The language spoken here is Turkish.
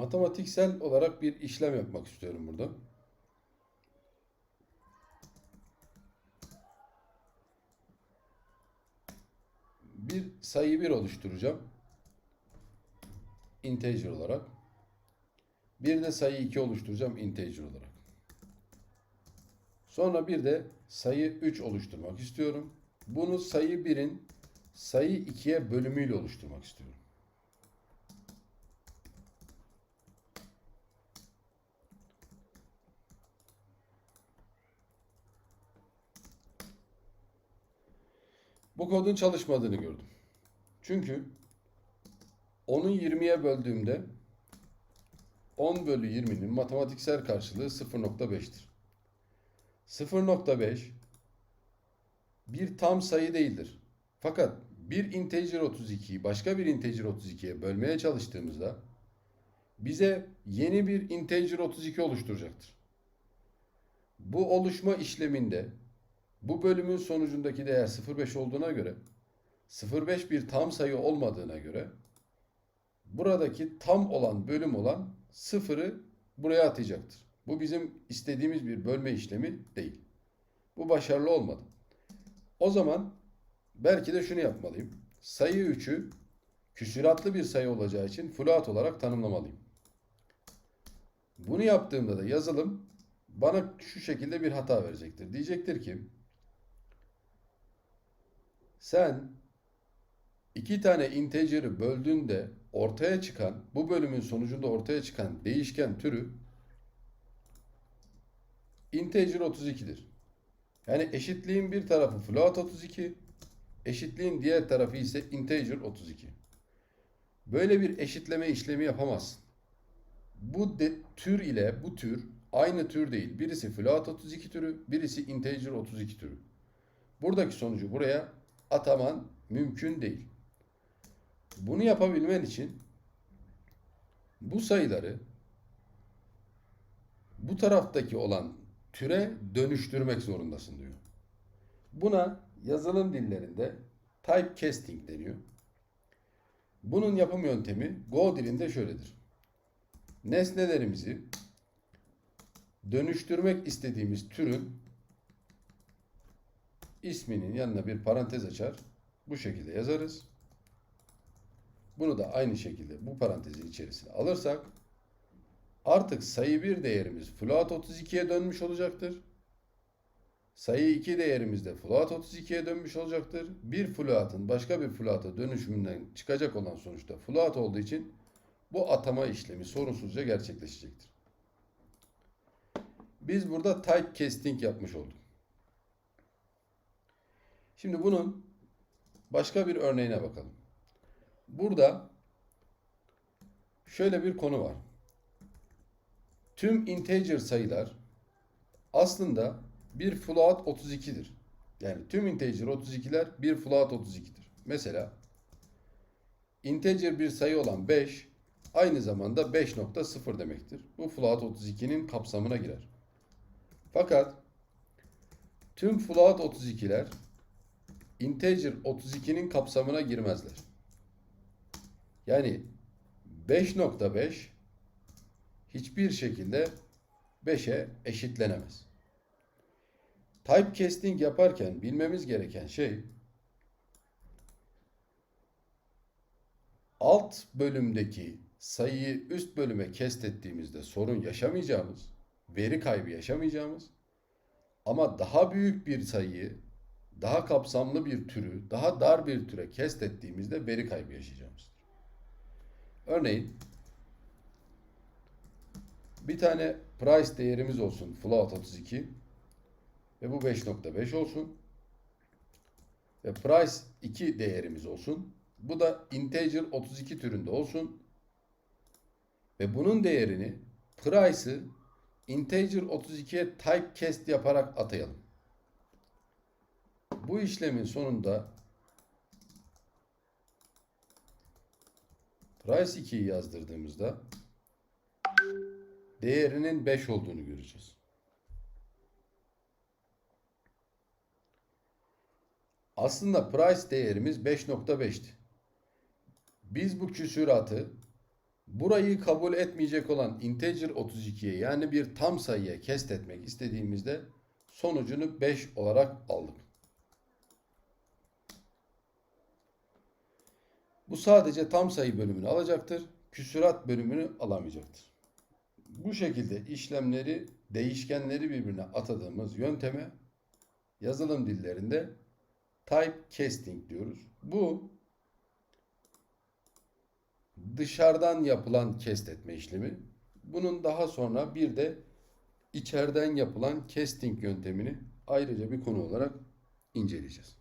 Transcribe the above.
Matematiksel olarak bir işlem yapmak istiyorum burada. Bir sayı 1 oluşturacağım. Integer olarak. Bir de sayı 2 oluşturacağım integer olarak. Sonra bir de sayı 3 oluşturmak istiyorum. Bunu sayı 1'in sayı 2'ye bölümüyle oluşturmak istiyorum. Bu kodun çalışmadığını gördüm. Çünkü 10'u 20'ye böldüğümde 10 bölü 20'nin matematiksel karşılığı 0.5'tir. 0.5 bir tam sayı değildir. Fakat bir integer 32'yi başka bir integer 32'ye bölmeye çalıştığımızda bize yeni bir integer 32 oluşturacaktır. Bu oluşma işleminde bu bölümün sonucundaki değer 0.5 olduğuna göre 0.5 bir tam sayı olmadığına göre buradaki tam olan bölüm olan sıfırı buraya atacaktır. Bu bizim istediğimiz bir bölme işlemi değil. Bu başarılı olmadı. O zaman belki de şunu yapmalıyım. Sayı 3'ü küsuratlı bir sayı olacağı için float olarak tanımlamalıyım. Bunu yaptığımda da yazılım bana şu şekilde bir hata verecektir. Diyecektir ki sen iki tane integer'ı böldüğünde ortaya çıkan bu bölümün sonucunda ortaya çıkan değişken türü integer 32'dir. Yani eşitliğin bir tarafı float 32, eşitliğin diğer tarafı ise integer 32. Böyle bir eşitleme işlemi yapamazsın. Bu de, tür ile bu tür aynı tür değil. Birisi float 32 türü, birisi integer 32 türü. Buradaki sonucu buraya ataman mümkün değil. Bunu yapabilmen için bu sayıları bu taraftaki olan türe dönüştürmek zorundasın diyor. Buna yazılım dillerinde typecasting deniyor. Bunun yapım yöntemi Go dilinde şöyledir. Nesnelerimizi dönüştürmek istediğimiz türün isminin yanına bir parantez açar. Bu şekilde yazarız. Bunu da aynı şekilde bu parantezin içerisine alırsak artık sayı 1 değerimiz float 32'ye dönmüş olacaktır. Sayı 2 değerimiz de float 32'ye dönmüş olacaktır. Bir float'ın başka bir float'a dönüşümünden çıkacak olan sonuçta float olduğu için bu atama işlemi sorunsuzca gerçekleşecektir. Biz burada typecasting yapmış olduk. Şimdi bunun başka bir örneğine bakalım. Burada şöyle bir konu var. Tüm integer sayılar aslında bir float 32'dir. Yani tüm integer 32'ler bir float 32'dir. Mesela integer bir sayı olan 5 aynı zamanda 5.0 demektir. Bu float 32'nin kapsamına girer. Fakat tüm float 32'ler integer 32'nin kapsamına girmezler. Yani 5.5 hiçbir şekilde 5'e eşitlenemez. Typecasting yaparken bilmemiz gereken şey alt bölümdeki sayıyı üst bölüme kestettiğimizde sorun yaşamayacağımız, veri kaybı yaşamayacağımız ama daha büyük bir sayıyı, daha kapsamlı bir türü, daha dar bir türe kestettiğimizde veri kaybı yaşayacağımızdır. Örneğin bir tane price değerimiz olsun float 32 ve bu 5.5 olsun. Ve price 2 değerimiz olsun. Bu da integer 32 türünde olsun. Ve bunun değerini price'ı integer 32'ye typecast yaparak atayalım. Bu işlemin sonunda price 2'yi yazdırdığımızda değerinin 5 olduğunu göreceğiz. Aslında price değerimiz 5.5'ti. Biz bu küsuratı burayı kabul etmeyecek olan integer 32'ye yani bir tam sayıya kest etmek istediğimizde sonucunu 5 olarak aldık. Bu sadece tam sayı bölümünü alacaktır. Küsurat bölümünü alamayacaktır. Bu şekilde işlemleri, değişkenleri birbirine atadığımız yönteme yazılım dillerinde type casting diyoruz. Bu dışarıdan yapılan kest etme işlemi. Bunun daha sonra bir de içeriden yapılan casting yöntemini ayrıca bir konu olarak inceleyeceğiz.